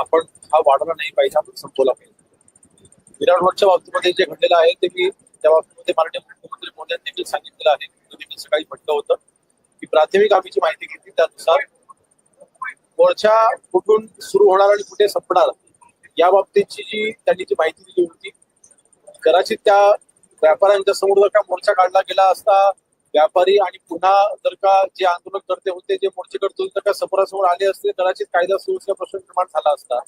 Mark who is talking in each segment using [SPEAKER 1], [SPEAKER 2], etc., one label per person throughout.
[SPEAKER 1] आपण हा वाढला नाही पाहिजे आपण संपवला पाहिजे विराट बाबतीमध्ये जे घडलेलं आहे ते की त्या बाबतीमध्ये मराठी मुख्यमंत्री मोदी यांनी देखील सांगितलेलं आहे देखील सकाळी म्हटलं होतं की प्राथमिक जी माहिती घेतली त्यानुसार मोर्चा कुठून सुरू होणार आणि कुठे संपणार या बाबतीची जी त्यांनी जी माहिती दिली होती कदाचित त्या व्यापाऱ्यांच्या समोर जर का मोर्चा काढला गेला असता व्यापारी आणि पुन्हा जर का जे आंदोलन करते होते जे मोर्चे करतो जर का समोरासमोर आले असते कदाचित कायदा सुरक्षा प्रश्न निर्माण झाला असता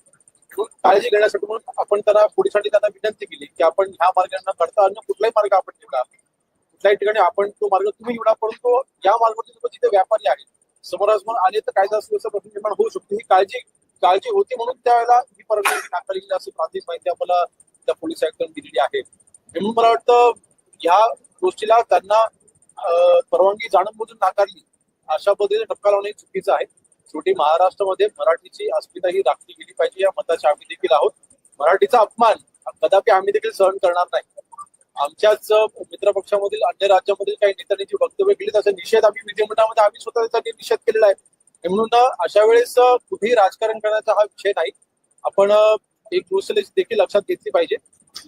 [SPEAKER 1] काळजी घेण्यासाठी म्हणून आपण त्याला पोलिसांनी त्यांना विनंती केली की आपण ह्या मार्गांना करता अन्य कुठलाही मार्ग आपण निवडा कुठल्याही ठिकाणी आपण तो मार्ग तुम्ही निवडा परंतु या मार्गावरती जिथे व्यापारी आहेत समोरासमोर आले तर कायदा सुरक्षा प्रश्न निर्माण होऊ शकतो ही काळजी काळजी होती म्हणून त्यावेळेला ही परवानगी नाकारली अशी प्राथमिक माहिती आम्हाला त्या पोलीस आयुक्तांनी दिलेली आहे म्हणून मला वाटतं ह्या गोष्टीला त्यांना परवानगी जाणूनबुजून नाकारली अशा पद्धतीने टपका लावणे चुकीचं आहे शेवटी महाराष्ट्रामध्ये मराठीची अस्मिता ही राखली गेली पाहिजे या मताची आम्ही देखील आहोत मराठीचा अपमान कदापि आम्ही देखील सहन करणार नाही आमच्याच मित्र पक्षामधील अन्य राज्यामधील काही नेत्यांनी जी वक्तव्य केली त्याचा निषेध आम्ही विधिमंडळामध्ये आम्ही स्वतः त्याचा निषेध केलेला आहे म्हणून अशा वेळेस कुठेही राजकारण करण्याचा हा विषय नाही आपण एक गोष्ट देखील लक्षात घेतली पाहिजे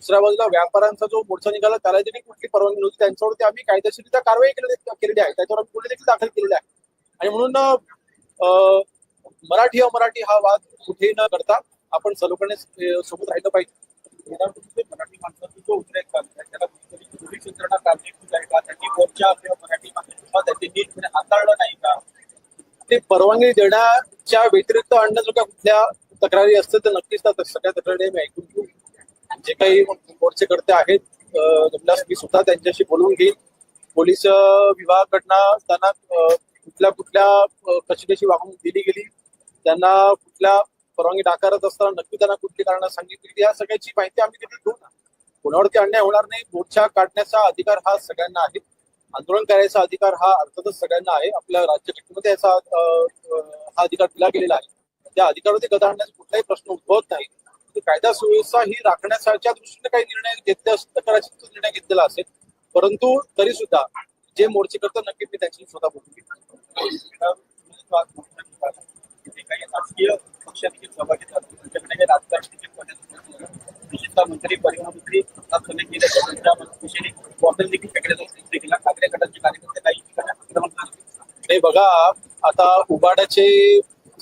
[SPEAKER 1] दुसऱ्या बाजूला व्यापाऱ्यांचा जो मोर्चा निघाला त्याला देखील कुठली परवानगी नव्हती त्यांच्यावरती आम्ही कायदेशीरित्या कारवाई केलेली आहे त्याच्यावर आम्ही गुन्हे देखील दाखल केलेले आहे आणि म्हणून मराठी अमराठी हा वाद कुठे न करता आपण सर्वकडे सोबत राहिलं
[SPEAKER 2] पाहिजे म्हणजे नाही
[SPEAKER 1] का ते परवानगी देण्याच्या व्यतिरिक्त अन्य जो का कुठल्या तक्रारी असतील तर नक्कीच त्या सगळ्या तक्रारी आम्ही ऐकून घेऊ जे काही मोर्चे करते आहेत मी सुद्धा त्यांच्याशी बोलवून घेईन पोलीस विभागाकडनं त्यांना कुठल्या कुठल्या कशी वागणूक दिली गेली त्यांना कुठल्या परवानगी नाकारत असताना नक्की त्यांना कुठली कारण सांगितली या सगळ्याची माहिती आम्ही तिथे घेऊ ना कोणावरती अन्याय होणार नाही मोर्चा काढण्याचा अधिकार हा सगळ्यांना आहे आंदोलन करायचा अधिकार हा अर्थातच सगळ्यांना आहे आपल्या राज्य घटनेमध्ये याचा हा अधिकार दिला गेलेला आहे त्या अधिकारवरती गदा आणण्याचा कुठलाही प्रश्न उद्भवत नाही कायदा सुव्यवस्था ही राखण्याच्या दृष्टीने काही निर्णय घेतले असतील तर कदाचित निर्णय घेतलेला असेल परंतु तरी सुद्धा जे मोर्चे करतो नक्की मी त्यांची स्वतः बोलतो
[SPEAKER 2] मंत्री परिवहन मंत्री ठाकरे बघा आता उबाडाचे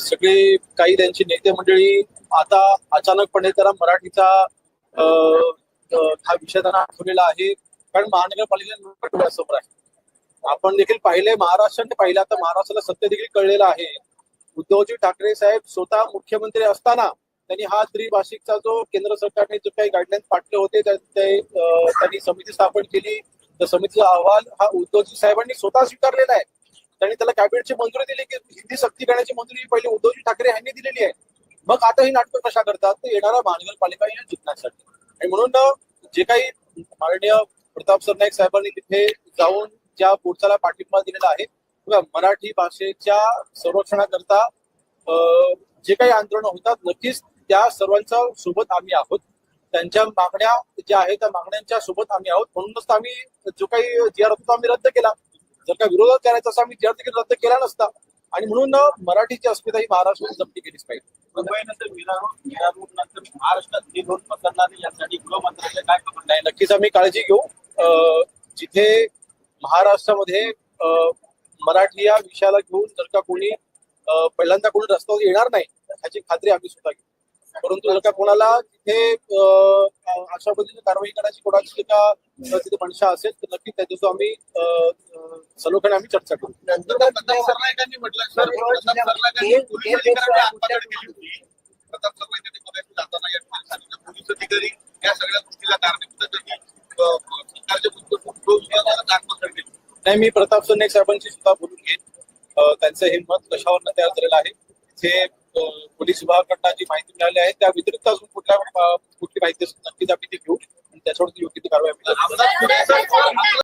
[SPEAKER 2] सगळे काही त्यांची नेते मंडळी आता अचानकपणे त्याला मराठीचा हा विषय त्यांना आठवलेला आहे कारण महानगरपालिका समोर आहे आपण देखील पाहिले महाराष्ट्राने पाहिलं तर महाराष्ट्राला सत्य देखील कळलेलं आहे उद्धवजी ठाकरे साहेब स्वतः मुख्यमंत्री असताना त्यांनी हा त्रिभाषिकचा जो केंद्र सरकारने जो काही गाईडलाईन पाठले होते त्यांनी समिती स्थापन केली तर समितीचा अहवाल हा उद्धवजी साहेबांनी स्वतः स्वीकारलेला आहे त्यांनी त्याला कॅबिनेटची मंजुरी दिली की हिंदी सक्ती करण्याची मंजुरी पहिली उद्धवजी ठाकरे यांनी दिलेली आहे मग आता ही नाटकं कशा करतात तर येणारा पालिका या जिंकण्यासाठी आणि म्हणून जे काही माननीय प्रताप सरनाईक साहेबांनी तिथे जाऊन ज्या कोर्टाला पाठिंबा दिलेला आहे मराठी भाषेच्या संरक्षणाकरता जे काही आंदोलन होतात नक्कीच त्या सर्वांच्या सोबत आम्ही आहोत त्यांच्या मागण्या ज्या आहेत त्या मागण्यांच्या सोबत आम्ही आहोत म्हणूनच आम्ही जो काही जी आर होता आम्ही रद्द केला जर का विरोध करायचा असं आम्ही जी आर रद्द केला नसता आणि म्हणून मराठीची अस्मिता ही महाराष्ट्रात जप्ती केलीच पाहिजे
[SPEAKER 1] नंतर महाराष्ट्रात दोन यासाठी गृहमंत्रालय काय नक्कीच आम्ही काळजी घेऊ जिथे महाराष्ट्रामध्ये मराठी या विषयाला घेऊन जर का कोणी पहिल्यांदा कोणी रस्त्यावर येणार नाही ह्याची खात्री आम्ही सुद्धा घेऊ परंतु जर का कोणाला तिथे अशा पद्धतीने कारवाई करायची कोणाची का तिथे मनशा असेल तर नक्की त्याच्यासो आम्ही सलोखाने आम्ही चर्चा करू
[SPEAKER 2] प्रताप नाही मी प्रताप सरनाईक साहेबांची सुद्धा बोलून घेईन त्यांचं हे मत कशावर तयार झालेलं आहे जे पोलीस विभागाकडनं जी माहिती मिळाली आहे त्या व्यतिरिक्त अजून कुठल्या कुठली माहिती नक्कीच आम्ही ती घेऊ आणि त्याच्यावरती योग्य ती कारवाई